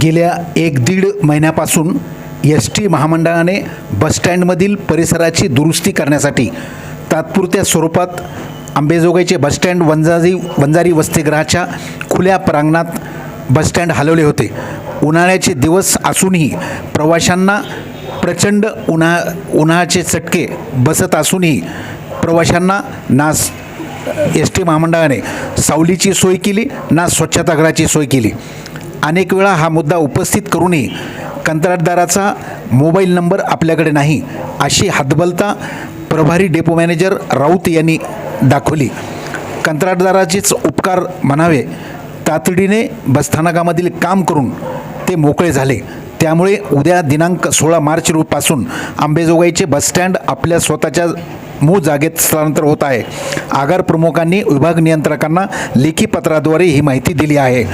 गेल्या एक दीड महिन्यापासून एस टी महामंडळाने बसस्टँडमधील परिसराची दुरुस्ती करण्यासाठी तात्पुरत्या स्वरूपात आंबेजोगाईचे बसस्टँड वंजारी वंजारी वसतिगृहाच्या खुल्या प्रांगणात बसस्टँड हलवले होते. उन्हाळ्याचे दिवस असूनही प्रवाशांना प्रचंड उन्हा उन्हाचे चटके बसत असूनही प्रवाशांना नास एस टी महामंडळाने सावलीची सोय केली ना स्वच्छतागृहाची सोय केली. अनेक वेळा हा मुद्दा उपस्थित करूनही कंत्राटदाराचा मोबाईल नंबर आपल्याकडे नाही अशी हतबलता प्रभारी डेपो मॅनेजर राऊत यांनी दाखवली. कंत्राटदाराचेच उपकार म्हणावे तातडीने बसस्थानकामधील काम करून ते मोकळे झाले. त्यामुळे उद्या दिनांक सोळा मार्च रोपासून आंबेजोगाईचे बसस्टँड आपल्या स्वतःच्या मूळ जागेत स्थलांतर होत आहे. आगार प्रमुखांनी विभाग नियंत्रकांना लेखी पत्राद्वारे ही माहिती दिली आहे.